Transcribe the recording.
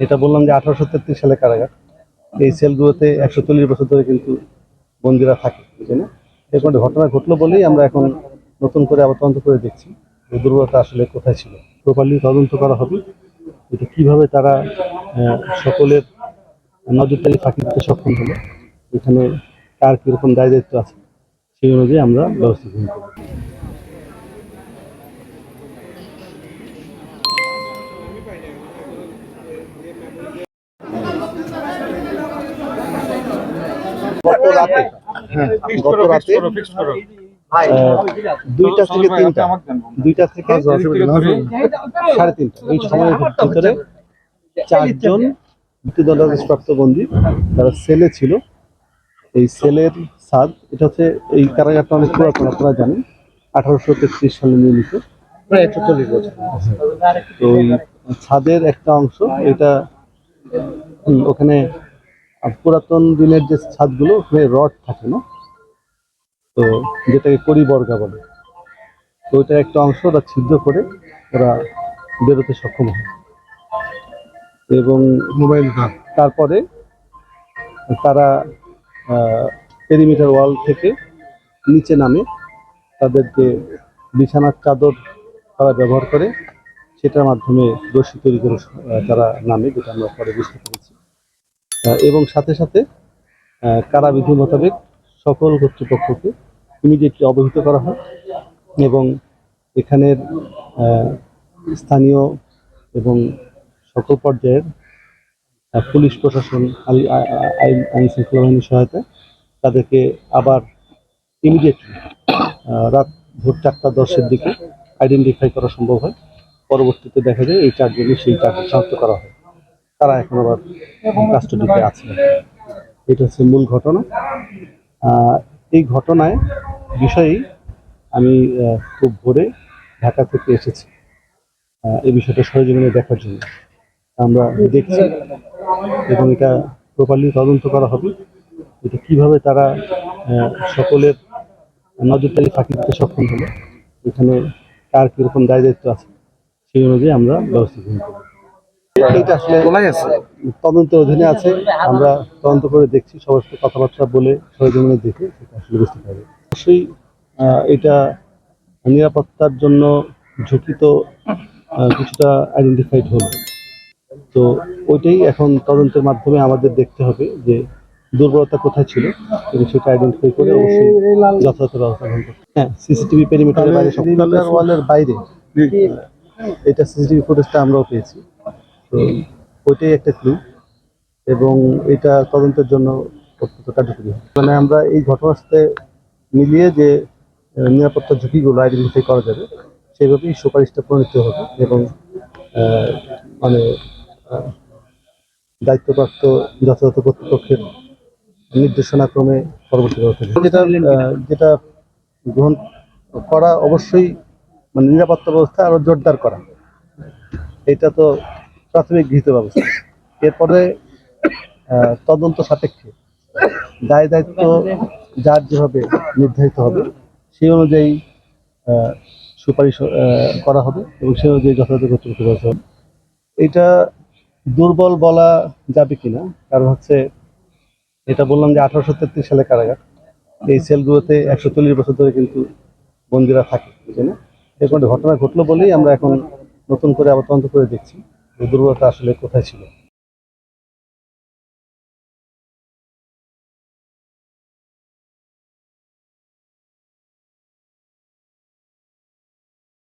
এটা বললাম যে আঠারোশো তেত্রিশ সালে কারাগার। এই সেলগুলোতে একশো চল্লিশ বছর ধরে কিন্তু বন্দিরা থাকে বুঝলি না? এরকম একটা ঘটনা ঘটলো বলেই আমরা এখন নতুন করে আবার তদন্ত করে দেখছি যে দুর্বলতা আসলে কোথায় ছিল। প্রপারলি তদন্ত করা হবে এটা কীভাবে তারা সকলের নজরদারি ফাঁকি দিতে সক্ষম হলো, এখানে কার কীরকম দায় দায়িত্ব আছে সেই অনুযায়ী আমরা ব্যবস্থা গ্রহণ করব। গত রাতে। হ্যাঁ গত রাতে দুইটা থেকে তিনটা। দুইটা থেকে সাড়ে তিনটা। এই সময়ের ভিতরে চারজন মৃত্যুদণ্ডাদেশপ্রাপ্ত বন্দী তারা সেলে ছিল। এই সেলের ছাদ এটা হচ্ছে এই কারাগারটা অনেক পুরাতন আপনারা জানেন। আঠারোশো তেত্রিশ সালে নির্মিত। প্রায় একশো চল্লিশ বছর। তো ওই ছাদের একটা অংশ এটা হুম, ওখানে পুরাতন দিনের যে ছাদগুলো ওখানে রড থাকে না তো যেটাকে করি বর্গা বলে। তো ওইটার একটা অংশ ওরা ছিদ্র করে ওরা বেরোতে সক্ষম হয়। এবং মোবাইল তারপরে তারা পেরিমিটার ওয়াল থেকে নিচে নামে। তাদেরকে বিছানার চাদর তারা ব্যবহার করে। সেটার মাধ্যমে রশি তৈরি করে তারা নামে যেটা আমরা পরে বুঝতে পেরেছি। এবং সাথে সাথে কারাবিধি মোতাবেক সকল কর্তৃপক্ষকে ইমিডিয়েটলি অবহিত করা হয় এবং এখানের স্থানীয় এবং সকল পর্যায়ের পুলিশ প্রশাসন, আই- আই- আইন আইন শৃঙ্খলা বাহিনীর সহায়তায় তাদেরকে আবার ইমিডিয়েটলি রাত ভোর চারটা দশের দিকে আইডেন্টিফাই করা সম্ভব হয়। পরবর্তীতে দেখা যায় এই চারজনই সেই চারজন শনাক্ত করা হয়। তারা এখন আবার কাস্টডিতে আছে। এটা হচ্ছে মূল ঘটনা। এই ঘটনায় বিষয়েই আমি খুব ভোরে ঢাকা থেকে এসেছি। এই বিষয়টা সরজমিনে দেখার জন্য। আমরা দেখছি এবং এটা প্রপারলি তদন্ত করা হবে। এটা কীভাবে তারা সকলের নজরদারি ফাঁকি দিতে সক্ষম হলো, এখানে কার কীরকম দায় দায়িত্ব আছে, সেই অনুযায়ী আমরা ব্যবস্থা গ্রহণ করব। এটা আসলে তদন্তের অধীনে আছে। আমরা তদন্ত করে দেখছি সবার সাথে কথাবার্তা বলে সরজমিনে দেখে সেটা আসলে বুঝতে পারবে। অবশ্যই আহ, এটা নিরাপত্তার জন্য ঝুঁকি তো কিছুটা আইডেন্টিফাইড হলো। তো ওইটাই এখন তদন্তের মাধ্যমে আমাদের দেখতে হবে যে দুর্বলতা কোথায় ছিল এবং সেটা আইডেন্টিফাই করে অবশ্যই যথাযথ ব্যবস্থা গ্রহণ করতে হ্যাঁ সিসিটিভি পেরিমিটারের বাইরে ওয়ালের বাইরে। এটা সিসিটিভি ফুটেজটা আমরাও পেয়েছি। তো ওইটাই একটা ক্লু এবং এটা তদন্তের জন্য অত্যন্ত কার্যকরী মানে আমরা এই ঘটনার সাথে মিলিয়ে যে আহ, নিরাপত্তার ঝুঁকিগুলো আইডেন্টিফাই করা যাবে সেইভাবেই সুপারিশটা প্রণীত হবে এবং মানে দায়িত্বপ্রাপ্ত যথাযথ কর্তৃপক্ষের নির্দেশনাক্রমে পরবর্তী ব্যবস্থা যেটা যেটা গ্রহণ করা অবশ্যই মানে নিরাপত্তা ব্যবস্থা আরও জোরদার করা। এটা তো প্রাথমিক গৃহীত ব্যবস্থা। এরপরে তদন্ত সাপেক্ষে দায় দায়িত্ব যার যেভাবে নির্ধারিত হবে, সেই অনুযায়ী সুপারিশ করা হবে এবং সেই অনুযায়ী যথাযথ কর্তৃপক্ষ ব্যবস্থা হবে। এটা দুর্বল বলা যাবে কিনা? কারণ হচ্ছে, এটা বললাম যে আঠারোশো তেত্রিশ সালে কারাগার। এই সেলগুলোতে একশো চল্লিশ বছর ধরে কিন্তু বন্দিরা থাকে বুঝলি না? এরকম ঘটনা ঘটলো বলেই আমরা এখন নতুন করে আবার তদন্ত করে দেখছি। দুর্বলতা আসলে কোথায় ছিল?